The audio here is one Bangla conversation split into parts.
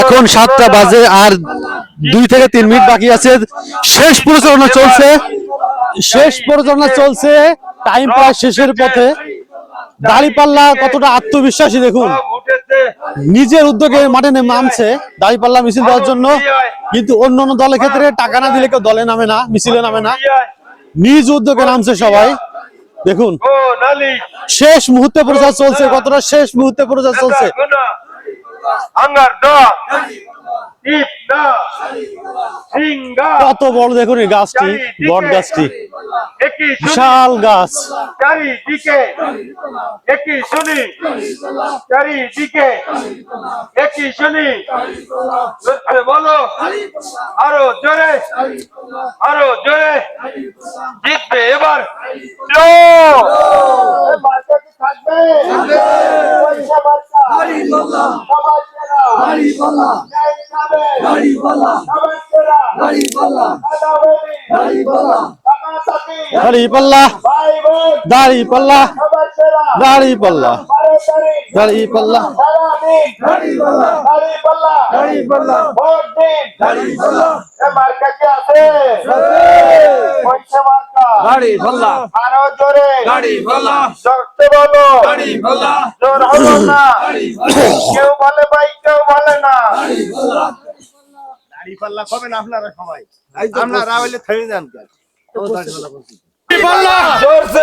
এখন সাতটা বাজে আর দুই থেকে তিন মিনিট বাকি আছে। শেষ পরিচালনা চলছে। শেষ পরিচালনা চলছে। টাইম প্রায় শেষের পথে। দাড়িপাল্লা কতটা আত্মবিশ্বাসী দেখুন। নিজের উদ্যোগে মাঠে নেমে নামছে দাড়িপাল্লা মিছিল দেওয়ার জন্য। কিন্তু অন্য অন্য দলের ক্ষেত্রে টাকা না দিলে কেউ দলে নামে না, মিছিলে নামে না। নিজ উদ্যোগে নামছে সবাই। দেখুন। শেষ মুহূর্তে প্রচার চলছে। কতটা শেষ মুহূর্তে প্রচার চলছে? কত বড় দেখুন এই গাছটি বট গাছটি। বিশাল গাছ। চারিদিকে একই শুনি। চারিদিকে একই শুনি। বলো আরও জোরে আরও জোরে। জিতবে এবার। লো! এ বাচ্চা কি থাকবে। বারোটারি দাড়িপাল্লা ভোট দিন। এ মার্কা আছে। মার্কা আরও জোরে। জোরতে বলো। জোর হলো না। কেউ বলে ভাই কেউ বলে না। দাড়িপাল্লা কবেন আপনারা সবাই? আপনারা হইলে থেমে যান? জোরসে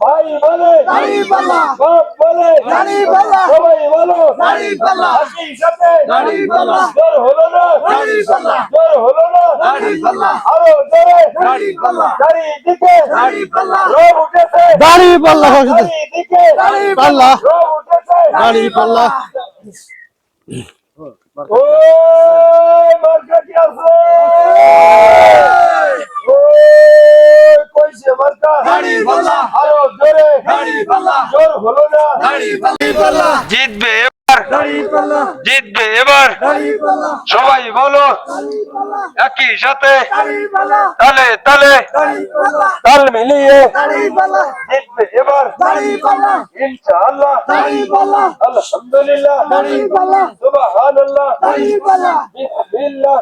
ভাই বলে দাড়ি পাল্লা বাপ বলে দাড়ি পাল্লা সবাই বলো দাড়ি পাল্লা একই সাথে দাড়ি পাল্লা জোর হলো না দাড়ি পাল্লা জোর হলো না দাড়ি পাল্লা আরও জোরে দাড়ি পাল্লা দাড়ি দিকে দাড়ি পাল্লা রোগ উঠেছে দাড়ি দিকে দাড়ি পাল্লা রোগ উঠেছে দাড়িপাল্লা ও মার্কা কি আছে জিতবে এবার জিতবে এবার সবাই বলো একই সাথে তালে তালে তাল মিলিয়ে জিতবে এবার ইনশাআল্লাহ আলহামদুলিল্লাহ সুবহানাল্লাহ বিসমিল্লাহ